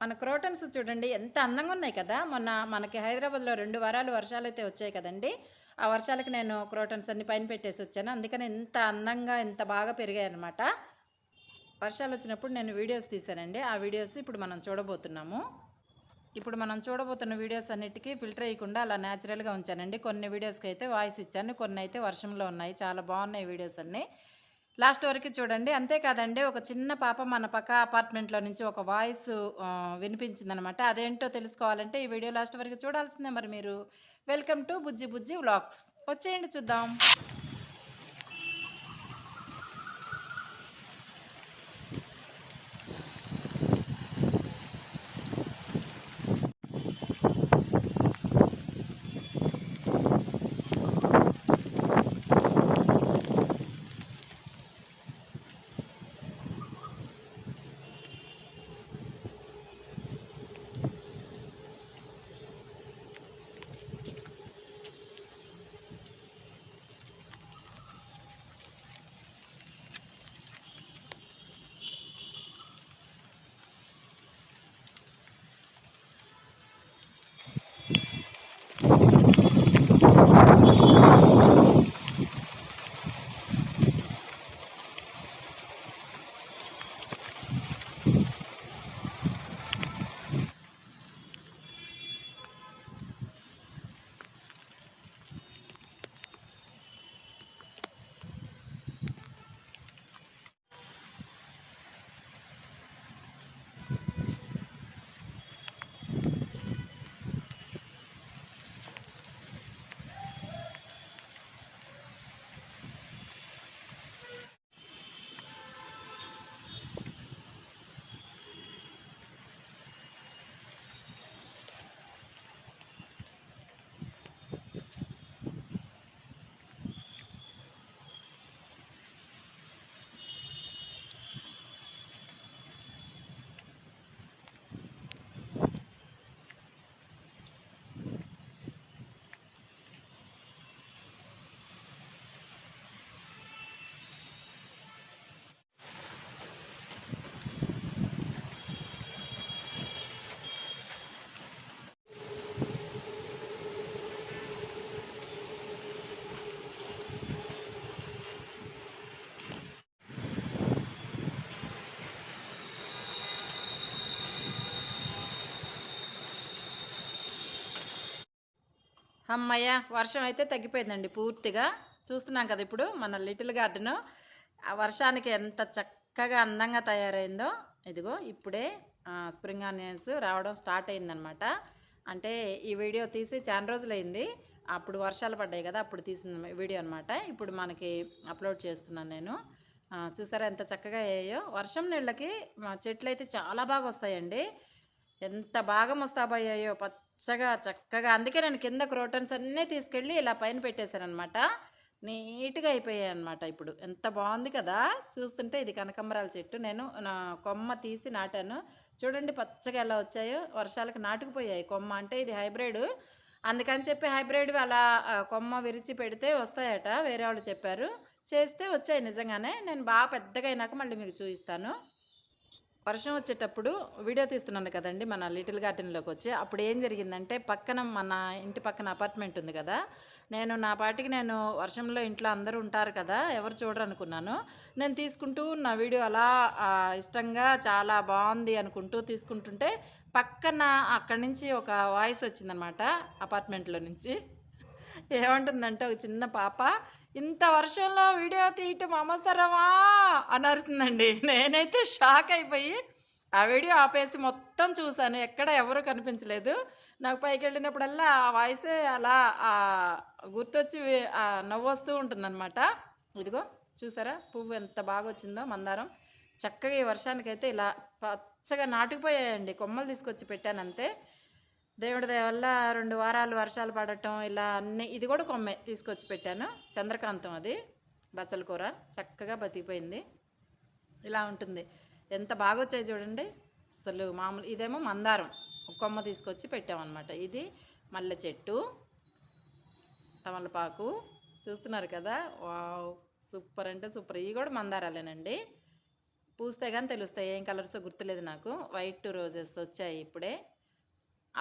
మన క్రోటన్స్ చూడండి ఎంత అందంగా ఉన్నాయి కదా. మొన్న మనకి హైదరాబాద్లో రెండు వారాలు వర్షాలు అయితే వచ్చాయి కదండి. ఆ వర్షాలకి నేను క్రోటన్స్ అన్ని పైన పెట్టేసి వచ్చాను. అందుకని ఎంత అందంగా ఎంత బాగా పెరిగాయి అనమాట వర్షాలు వచ్చినప్పుడు నేను వీడియోస్ తీశానండి. ఆ వీడియోస్ ఇప్పుడు మనం చూడబోతున్నాము. ఇప్పుడు మనం చూడబోతున్న వీడియోస్ అన్నిటికీ ఫిల్టర్ అయ్యకుండా అలా న్యాచురల్గా ఉంచానండి. కొన్ని వీడియోస్కి అయితే వాయిస్ ఇచ్చాను. కొన్ని అయితే వర్షంలో ఉన్నాయి. చాలా బాగున్నాయి వీడియోస్ అన్నీ. లాస్ట్ వరకు చూడండి. అంతేకాదండి ఒక చిన్న పాప మన పక్క అపార్ట్మెంట్లో నుంచి ఒక వాయిస్ వినిపించిందనమాట. అదేంటో తెలుసుకోవాలంటే ఈ వీడియో లాస్ట్ వరకు చూడాల్సిందే. మరి మీరు welcome to Bujji Bujji vlogs. వచ్చేయండి చూద్దాం. you అమ్మయ్య వర్షం అయితే తగ్గిపోయిందండి పూర్తిగా. చూస్తున్నాం కదా ఇప్పుడు మన లిటిల్ గార్డెను. ఆ వర్షానికి ఎంత చక్కగా అందంగా తయారైందో ఇదిగో ఇప్పుడే స్ప్రింగ్ ఆనియన్స్ రావడం స్టార్ట్ అయిందనమాట అంటే ఈ వీడియో తీసి చాలా రోజులైంది. అప్పుడు వర్షాలు పడ్డాయి కదా అప్పుడు తీసిన వీడియో అనమాట ఇప్పుడు మనకి అప్లోడ్ చేస్తున్నాను నేను. చూసారా ఎంత చక్కగా అయ్యాయో. వర్షం నీళ్ళకి చెట్లు అయితే చాలా బాగా వస్తాయండి. ఎంత బాగా ముస్తాబయ్యాయో పచ్చగా చక్కగా. అందుకే నేను కింద క్రోటన్స్ అన్నీ తీసుకెళ్ళి ఇలా పైన పెట్టేశానమాట నీట్గా అయిపోయాయి అనమాట ఇప్పుడు. ఎంత బాగుంది కదా! చూస్తుంటే ఇది కనకంబరాల చెట్టు. నేను నా కొమ్మ తీసి నాటాను. చూడండి పచ్చగా ఎలా వచ్చాయో. వర్షాలకు నాటుకుపోయాయి కొమ్మ. అంటే ఇది హైబ్రిడ్. అందుకని చెప్పి హైబ్రిడ్ అలా కొమ్మ విరిచి పెడితే వస్తాయట. వేరే వాళ్ళు చెప్పారు. చేస్తే వచ్చాయి నిజంగానే. నేను బాగా పెద్దగా అయినాక మళ్ళీ మీకు చూపిస్తాను. వర్షం వచ్చేటప్పుడు వీడియో తీస్తున్నాను కదండి మన లిటిల్ గార్డెన్లోకి వచ్చి. అప్పుడు ఏం జరిగిందంటే పక్కన మన ఇంటి పక్కన అపార్ట్మెంట్ ఉంది కదా. నేను నా పాటికి నేను వర్షంలో ఇంట్లో అందరూ ఉంటారు కదా ఎవరు చూడరు అనుకున్నాను. నేను తీసుకుంటూ నా వీడియో అలా ఇష్టంగా చాలా బాగుంది అనుకుంటూ తీసుకుంటుంటే పక్కన అక్కడి నుంచి ఒక వాయిస్ వచ్చిందనమాట అపార్ట్మెంట్లో నుంచి. ఏమంటుందంటే ఒక చిన్న పాప ఇంత వర్షంలో వీడియో తీయటం అవసరమా? అని అరిసిందండి నేనైతే షాక్ అయిపోయి ఆ వీడియో ఆపేసి మొత్తం చూశాను. ఎక్కడ ఎవరు కనిపించలేదు. నాకు పైకి వెళ్ళినప్పుడల్లా ఆ వాయిసే అలా ఆ గుర్తొచ్చి నవ్వొస్తూ నవ్వు వస్తూ ఉంటుందన్నమాట. ఇదిగో చూసారా? పువ్వు ఎంత బాగా వచ్చిందో మందారం. చక్కగా ఈ వర్షానికైతే ఇలా పచ్చగా నాటుకుపోయాయండి. కొమ్మలు తీసుకొచ్చి పెట్టానంతే. దేవుడి వల్ల రెండు వారాలు వర్షాలు పడటం ఇలా అన్ని ఇది కూడా కొమ్మే తీసుకొచ్చి పెట్టాను. చంద్రకాంతం అది బచ్చల కూర. చక్కగా బతికిపోయింది. ఇలా ఉంటుంది. ఎంత బాగా వచ్చాయి చూడండి. అసలు మామూలు ఇదేమో మందారం. ఒక కొమ్మ తీసుకొచ్చి పెట్టామన్నమాట. ఇది మల్లె చెట్టు తమలపాకు. చూస్తున్నారు కదా? వావ్! సూపర్ అంటే సూపర్. ఇవి కూడా మందారాలేనండి. పూస్తే కానీ తెలుస్తాయి. ఏం కలర్స్ గుర్తులేదు నాకు. వైట్ రోజెస్ వచ్చాయి ఇప్పుడే.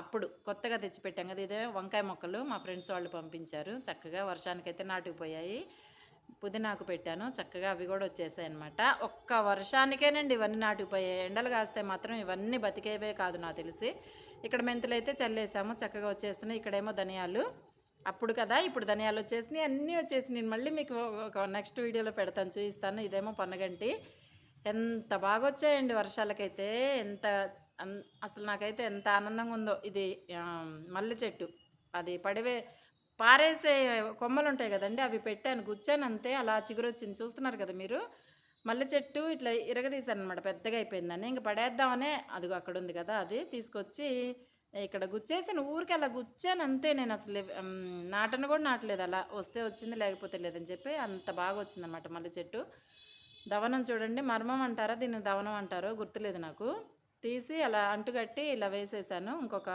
అప్పుడు కొత్తగా తెచ్చిపెట్టాం కదా ఇదే వంకాయ మొక్కలు మా ఫ్రెండ్స్ వాళ్ళు పంపించారు. చక్కగా వర్షానికైతే నాటుకుపోయాయి పుదీనాకు పెట్టాను. చక్కగా అవి కూడా వచ్చేసాయి అనమాట ఒక్క వర్షానికేనండి ఇవన్నీ నాటుకుపోయాయి ఎండలు కాస్తే మాత్రం ఇవన్నీ బతికేవే కాదు నాకు తెలిసి. ఇక్కడ మెంతులు అయితే చల్లేసాము. చక్కగా వచ్చేస్తున్నాయి. ఇక్కడేమో ధనియాలు. అప్పుడు కదా ఇప్పుడు ధనియాలు వచ్చేసినాయి. అన్నీ వచ్చేసినాయి. నేను మళ్ళీ మీకు ఒక నెక్స్ట్ వీడియోలో పెడతాను. చూపిస్తాను. ఇదేమో పన్నగంటి ఎంత బాగా వచ్చాయండి వర్షాలకైతే. ఎంత అసలు నాకైతే ఎంత ఆనందంగా ఉందో ఇది మల్లె చెట్టు. అది పడివే పారేసే కొమ్మలు ఉంటాయి కదండి అవి పెట్టాను గుచ్చాను అంతే అలా చిగురొచ్చింది. చూస్తున్నారు కదా మీరు? మల్లె చెట్టు ఇట్లా ఇరగదీశాను అనమాట పెద్దగా అయిపోయిందని. ఇంక పడేద్దామనే అదిగో అక్కడ ఉంది కదా అది తీసుకొచ్చి ఇక్కడ గుచ్చేసాను ఊరికి అలా గుచ్చాను అంతే నేను అసలు నాటను కూడా నాటలేదు. అలా వస్తే వచ్చింది లేకపోతే లేదని చెప్పి అంత బాగా వచ్చిందనమాట మల్లె చెట్టు. దవనం చూడండి మర్మం అంటారా దీన్ని దవనం అంటారో గుర్తులేదు నాకు. తీసి అలా అంటుకట్టి ఇలా వేసేసాను. ఇంకొక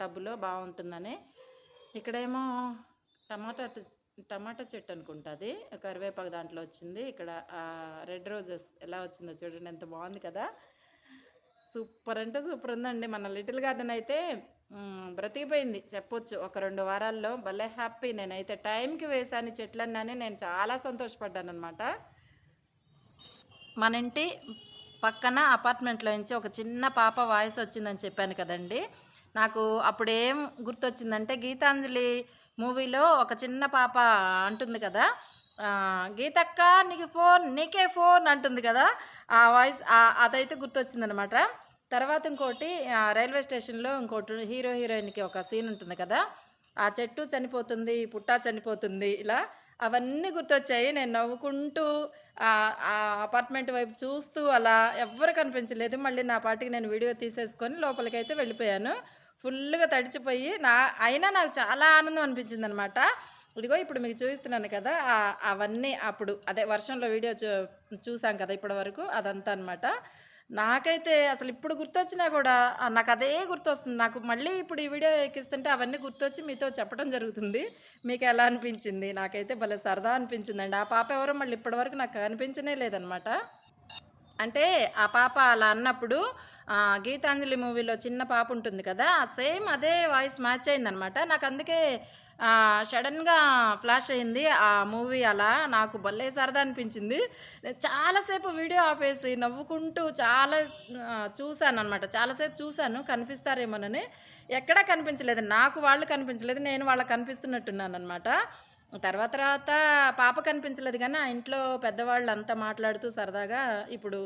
టబ్బులో బాగుంటుందని. ఇక్కడేమో టమాటా టమాటా చెట్టు అనుకుంటుంది కరివేపాకు దాంట్లో వచ్చింది. ఇక్కడ రెడ్ రోజెస్ ఎలా వచ్చిందో చూడండి. ఎంత బాగుంది కదా. సూపర్ అంటే సూపర్ ఉందండి. మన లిటిల్ గార్డెన్ అయితే బ్రతికిపోయింది. చెప్పొచ్చు. ఒక రెండు వారాల్లో భలే హ్యాపీ. నేనైతే టైంకి వేసాను చెట్లన్నీ నేను చాలా సంతోషపడ్డాను అనమాట మన ఇంటి పక్కన అపార్ట్మెంట్లో నుంచి ఒక చిన్న పాప వాయిస్ వచ్చిందని చెప్పాను కదండి. నాకు అప్పుడేం గుర్తొచ్చిందంటే గీతాంజలి మూవీలో ఒక చిన్న పాప అంటుంది కదా గీతక్క నీకు ఫోన్ నీకే ఫోన్ అంటుంది కదా ఆ వాయిస్ అదైతే గుర్తొచ్చిందనమాట. తర్వాత ఇంకోటి రైల్వే స్టేషన్లో ఇంకోటి హీరో హీరోయిన్కి ఒక సీన్ ఉంటుంది కదా ఆ చెట్టు చనిపోతుంది పుట్ట చనిపోతుంది ఇలా అవన్నీ గుర్తొచ్చాయి. నేను నవ్వుకుంటూ ఆ అపార్ట్మెంట్ వైపు చూస్తూ అలా ఎవ్వరు కనిపించలేదు. మళ్ళీ నా పాటికి నేను వీడియో తీసేసుకొని లోపలికైతే వెళ్ళిపోయాను. ఫుల్గా తడిచిపోయి నా అయినా నాకు చాలా ఆనందం అనిపించింది అనమాట ఇదిగో ఇప్పుడు మీకు చూపిస్తున్నాను కదా అవన్నీ అప్పుడు అదే వర్షంలో వీడియో చూ చూసాం కదా ఇప్పటి వరకు అదంతా అనమాట నాకైతే అసలు ఇప్పుడు గుర్తొచ్చినా కూడా నాకు అదే గుర్తొస్తుంది. నాకు మళ్ళీ ఇప్పుడు ఈ వీడియో ఎక్కిస్తుంటే అవన్నీ గుర్తొచ్చి మీతో చెప్పడం జరుగుతుంది. మీకు ఎలా అనిపించింది? నాకైతే భలే సరదా అనిపించిందండి. ఆ పాప ఎవరో మళ్ళీ ఇప్పటివరకు నాకు అనిపించనే లేదనమాట అంటే ఆ పాప అలా అన్నప్పుడు గీతాంజలి మూవీలో చిన్న పాప ఉంటుంది కదా సేమ్ అదే వాయిస్ మ్యాచ్ అయిందనమాట. నాకు అందుకే సడన్గా ఫ్లాష్ అయింది ఆ మూవీ అలా. నాకు భలే సరదా అనిపించింది. నేను చాలాసేపు వీడియో ఆపేసి నవ్వుకుంటూ చాలా చూశాను అనమాట చాలాసేపు చూశాను కనిపిస్తారేమోనని ఎక్కడా కనిపించలేదు. నాకు వాళ్ళు కనిపించలేదు. నేను వాళ్ళకి కనిపిస్తున్నట్టున్నాను అనమాట తర్వాత తర్వాత పాప కనిపించలేదు కానీ ఆ ఇంట్లో పెద్దవాళ్ళు అంతా మాట్లాడుతూ సరదాగా ఇప్పుడు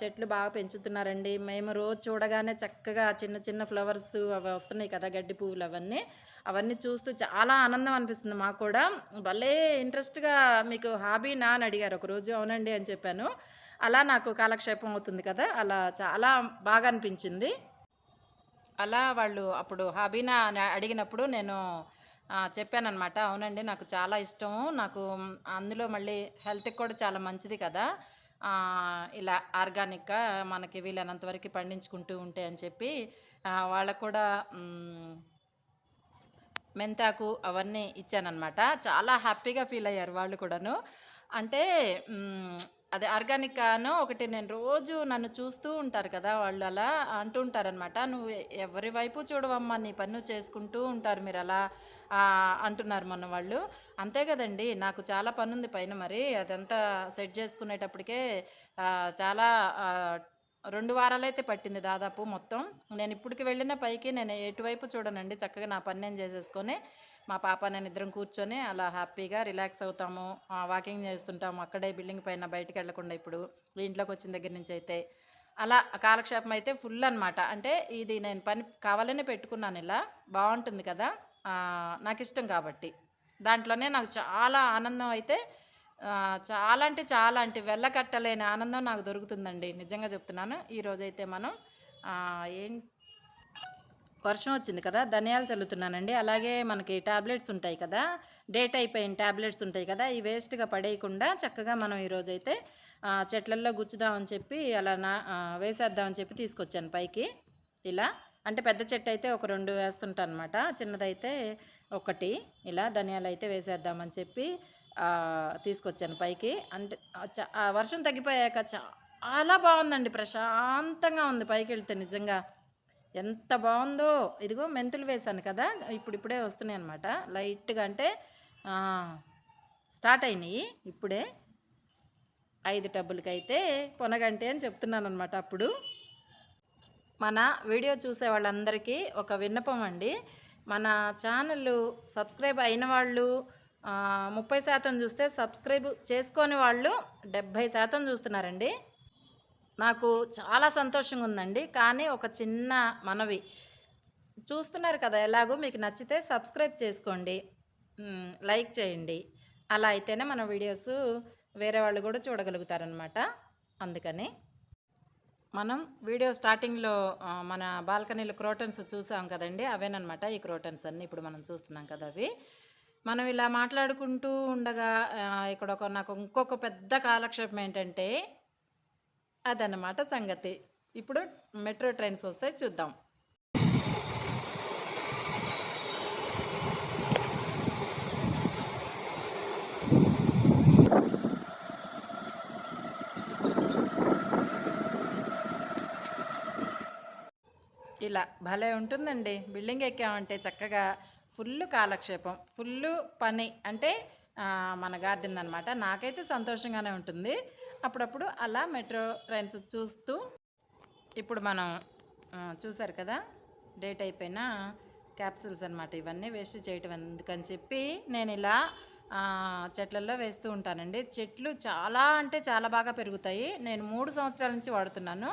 చెట్లు బాగా పెంచుతున్నారండి. మేము రోజు చూడగానే చక్కగా చిన్న చిన్న ఫ్లవర్స్ అవి వస్తున్నాయి కదా గడ్డి పువ్వులు అవన్నీ. అవన్నీ చూస్తూ చాలా ఆనందం అనిపిస్తుంది మాకు కూడా. భలే ఇంట్రెస్ట్గా మీకు హాబీనా అని అడిగారు ఒకరోజు అవునండి అని చెప్పాను. అలా నాకు కాలక్షేపం అవుతుంది కదా అలా చాలా బాగా అనిపించింది. అలా వాళ్ళు అప్పుడు హాబీనా అని అడిగినప్పుడు నేను చెప్పానమాట చెప్పానన్నమాట. అవునండి నాకు చాలా ఇష్టం నాకు అందులో మళ్ళీ హెల్త్కి కూడా చాలా మంచిది కదా. ఇలా ఆర్గానిక్గా మనకి వీలైనంత వరకు పండించుకుంటూ ఉంటే అని చెప్పి వాళ్ళకు కూడా మెంతాకు అవన్నీ ఇచ్చానమాట చాలా హ్యాపీగా ఫీల్ అయ్యారు వాళ్ళు కూడాను. అంటే అదే ఆర్గానిక్ అను ఒకటి నేను రోజు నన్ను చూస్తూ ఉంటారు కదా వాళ్ళు అలా అంటూ ఉంటారనమాట నువ్వు ఎవరి వైపు చూడవమ్మా నీ పన్ను చేసుకుంటూ ఉంటారు మీరు అలా అంటున్నారు మొన్న వాళ్ళు. అంతే కదండి నాకు చాలా పని ఉంది పైన మరి. అదంతా సెట్ చేసుకునేటప్పటికే చాలా రెండు వారాలైతే పట్టింది దాదాపు మొత్తం. నేను ఇప్పటికి వెళ్ళిన పైకి నేను ఎటువైపు చూడనండి చక్కగా నా పని నేను చేసేసుకొని. మా పాప నేను ఇద్దరం కూర్చొని అలా హ్యాపీగా రిలాక్స్ అవుతాము వాకింగ్ చేస్తుంటాము. అక్కడే బిల్డింగ్ పైన బయటికి వెళ్ళకుండా ఇప్పుడు ఇంట్లోకి వచ్చిన దగ్గర నుంచి అయితే. అలా కాలక్షేపం అయితే ఫుల్ అనమాట అంటే ఇది నేను పని కావాలనే పెట్టుకున్నాను ఇలా. బాగుంటుంది కదా? నాకు ఇష్టం కాబట్టి. దాంట్లోనే నాకు చాలా ఆనందం అయితే చాలా అంటే చాలా అంటే వెళ్ళకట్టలేని ఆనందం నాకు దొరుకుతుందండి. నిజంగా చెప్తున్నాను. ఈరోజైతే మనం ఏం వర్షం వచ్చింది కదా ధనియాలు చల్లుతున్నానండి. అలాగే మనకి టాబ్లెట్స్ ఉంటాయి కదా డేట్ అయిపోయిన టాబ్లెట్స్ ఉంటాయి కదా ఈ వేస్ట్గా పడేయకుండా చక్కగా మనం ఈరోజైతే ఆ, చెట్లల్లో గుచ్చుదామని చెప్పి అలా నా వేసేద్దామని చెప్పి తీసుకొచ్చాను పైకి. ఇలా అంటే పెద్ద చెట్టు అయితే ఒక రెండు వేస్తుంటా అనమాట చిన్నదైతే ఒకటి. ఇలా ధనియాలు అయితే వేసేద్దామని చెప్పి తీసుకొచ్చాను పైకి. అంటే వర్షం తగ్గిపోయాక చాలా బాగుందండి ప్రశాంతంగా ఉంది పైకి వెళ్తే నిజంగా. ఎంత బాగుందో ఇదిగో మెంతులు వేసాను కదా ఇప్పుడు ఇప్పుడే వస్తున్నాయి అనమాట లైట్గా అంటే స్టార్ట్ అయినాయి ఇప్పుడే. ఐదు టబ్బులకైతే పొనగంటే అని చెప్తున్నాను అనమాట అప్పుడు. మన వీడియో చూసే వాళ్ళందరికీ ఒక విన్నపం అండి. మన ఛానల్ సబ్స్క్రైబ్ అయిన వాళ్ళు ముప్పై శాతం చూస్తే సబ్స్క్రైబ్ చేసుకొని వాళ్ళు డెబ్భై శాతం చూస్తున్నారండి. నాకు చాలా సంతోషంగా ఉందండి కానీ ఒక చిన్న మనవి. చూస్తున్నారు కదా ఎలాగో మీకు నచ్చితే సబ్స్క్రైబ్ చేసుకోండి. లైక్ చేయండి. అలా అయితేనే మన వీడియోస్ వేరే వాళ్ళు కూడా చూడగలుగుతారనమాట అందుకని మనం వీడియో స్టార్టింగ్లో మన బాల్కనీలో క్రోటన్స్ చూసాం కదండి అవేనమాట ఈ క్రోటన్స్ అన్నీ ఇప్పుడు మనం చూస్తున్నాం కదా అవి. మనం ఇలా మాట్లాడుకుంటూ ఉండగా ఇక్కడ ఒక నాకు ఇంకొక పెద్ద కాలక్షేపం ఏంటంటే అదన్నమాట సంగతి. ఇప్పుడు మెట్రో ట్రైన్స్ వస్తాయి చూద్దాం. ఇలా భలే ఉంటుందండి. బిల్డింగ్ ఎక్కామంటే చక్కగా ఫుల్ కాలక్షేపం ఫుల్ పని అంటే మన గార్డెన్ అనమాట నాకైతే సంతోషంగానే ఉంటుంది. అప్పుడప్పుడు అలా మెట్రో ట్రైన్స్ చూస్తూ ఇప్పుడు మనం చూసారు కదా? డేట్ అయిపోయిన క్యాప్సూల్స్ అనమాట ఇవన్నీ వేస్ట్ చేయటం ఎందుకని చెప్పి నేను ఇలా చెట్లలో వేస్తూ ఉంటానండి. చెట్లు చాలా అంటే చాలా బాగా పెరుగుతాయి. నేను మూడు సంవత్సరాల నుంచి వాడుతున్నాను.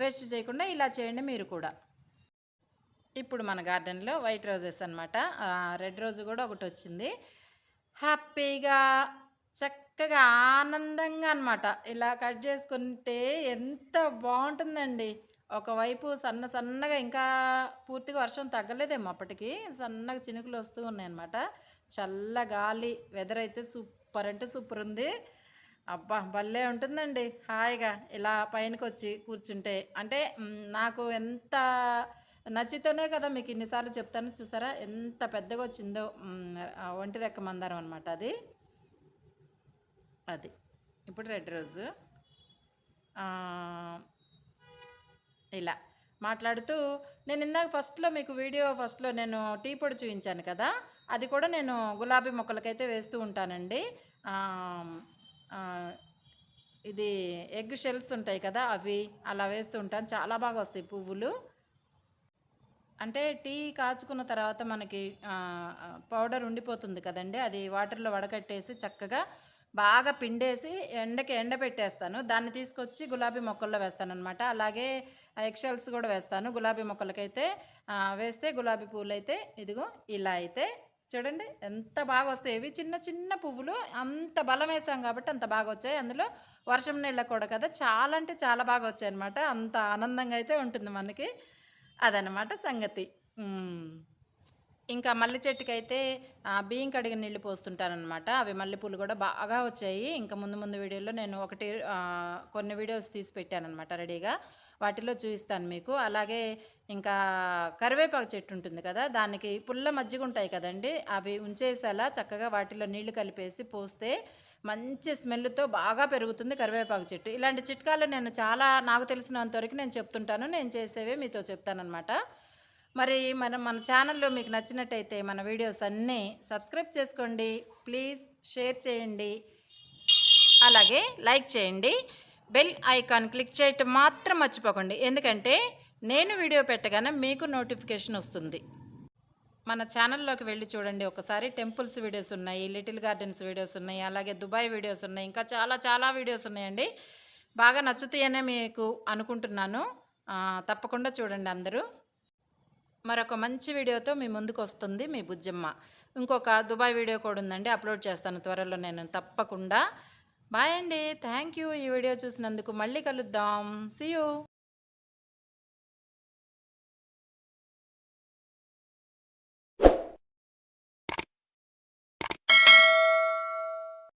వేస్ట్ చేయకుండా ఇలా చేయండి మీరు కూడా. ఇప్పుడు మన గార్డెన్లో వైట్ రోజెస్ అనమాట రెడ్ రోజు కూడా ఒకటి వచ్చింది. హ్యాపీగా చక్కగా ఆనందంగా అనమాట ఇలా కట్ చేసుకుంటే ఎంత బాగుంటుందండి. ఒకవైపు సన్న సన్నగా ఇంకా పూర్తిగా వర్షం తగ్గలేదేమో అప్పటికి. సన్నగా చినుకులు వస్తూ ఉన్నాయన్నమాట. చల్ల గాలి వెదర్ అయితే సూపర్ అంటే సూపర్ ఉంది. అబ్బా భలే ఉంటుందండి. హాయిగా ఇలా పైనకి వచ్చి కూర్చుంటే. అంటే నాకు ఎంత నచ్చితేనే కదా మీకు ఇన్నిసార్లు చెప్తాను. చూసారా? ఎంత పెద్దగా వచ్చిందో ఒంటి రెక్క మందారం అనమాట అది. అది. ఇప్పుడు రెడ్ రోజు. ఇలా మాట్లాడుతూ నేను ఇందాక ఫస్ట్లో మీకు వీడియో ఫస్ట్లో నేను టీ పొడి చూపించాను కదా అది కూడా నేను గులాబీ మొక్కలకైతే వేస్తూ ఉంటానండి. ఇది ఎగ్ షెల్స్ ఉంటాయి కదా అవి అలా వేస్తూ ఉంటాను. చాలా బాగా వస్తాయి పువ్వులు. అంటే టీ కాచుకున్న తర్వాత మనకి పౌడర్ ఉండిపోతుంది కదండి. అది వాటర్లో వడకట్టేసి చక్కగా బాగా పిండేసి ఎండకి ఎండబెట్టేస్తాను దాన్ని తీసుకొచ్చి గులాబీ మొక్కల్లో వేస్తాను అనమాట అలాగే ఎక్షల్స్ కూడా వేస్తాను. గులాబీ మొక్కలకైతే వేస్తే గులాబీ పువ్వులు అయితే ఇదిగో ఇలా అయితే. చూడండి ఎంత బాగా వస్తాయి. ఇవి చిన్న చిన్న పువ్వులు. అంత బలం వేసాం కాబట్టి అంత బాగా వచ్చాయి. అందులో వర్షం నీళ్ళ కూడా కదా. చాలా అంటే చాలా బాగా వచ్చాయి అనమాట అంత ఆనందంగా అయితే ఉంటుంది మనకి. అదనమాట సంగతి. ఇంకా మల్లె చెట్టుకైతే బియ్యం కడిగిన నీళ్ళు పోస్తుంటానమాట అవి మల్లెపూలు కూడా బాగా వచ్చాయి. ఇంకా ముందు ముందు వీడియోలో నేను ఒకటి కొన్ని వీడియోస్ తీసి పెట్టానమాట రెడీగా. వాటిలో చూపిస్తాను మీకు. అలాగే ఇంకా కరివేపాకు చెట్టు ఉంటుంది కదా దానికి పుల్ల మజ్జిగ ఉంటాయి కదండి. అవి ఉంచేసేలా చక్కగా వాటిలో నీళ్ళు కలిపేసి పోస్తే మంచి స్మెల్తో బాగా పెరుగుతుంది కరివేపాకు చెట్టు. ఇలాంటి చిట్కాలు నేను చాలా నాకు తెలిసినంతవరకు నేను చెప్తుంటాను. నేను చేసేవే మీతో చెప్తానమాట మరి మనం మన ఛానల్లో మీకు నచ్చినట్టయితే మన వీడియోస్ అన్నీ సబ్స్క్రైబ్ చేసుకోండి. ప్లీజ్ షేర్ చేయండి. అలాగే లైక్ చేయండి. బెల్ ఐకాన్ క్లిక్ చేయటం మాత్రం మర్చిపోకండి. ఎందుకంటే నేను వీడియో పెట్టగానే మీకు నోటిఫికేషన్ వస్తుంది. మన ఛానల్లోకి వెళ్ళి చూడండి. ఒకసారి టెంపుల్స్ వీడియోస్ ఉన్నాయి లిటిల్ గార్డెన్స్ వీడియోస్ ఉన్నాయి అలాగే దుబాయ్ వీడియోస్ ఉన్నాయి ఇంకా చాలా చాలా వీడియోస్ ఉన్నాయండి. బాగా నచ్చుతాయనే మీకు అనుకుంటున్నాను. తప్పకుండా చూడండి అందరూ. మరొక మంచి వీడియోతో మీ ముందుకు వస్తుంది మీ బుజ్జమ్మ. ఇంకొక దుబాయ్ వీడియో కూడా ఉందండి అప్లోడ్ చేస్తాను త్వరలో నేను. తప్పకుండా. బాయ్ అండి. Thank you. ఈ వీడియో చూసినందుకు మళ్ళీ కలుద్దాం. CU you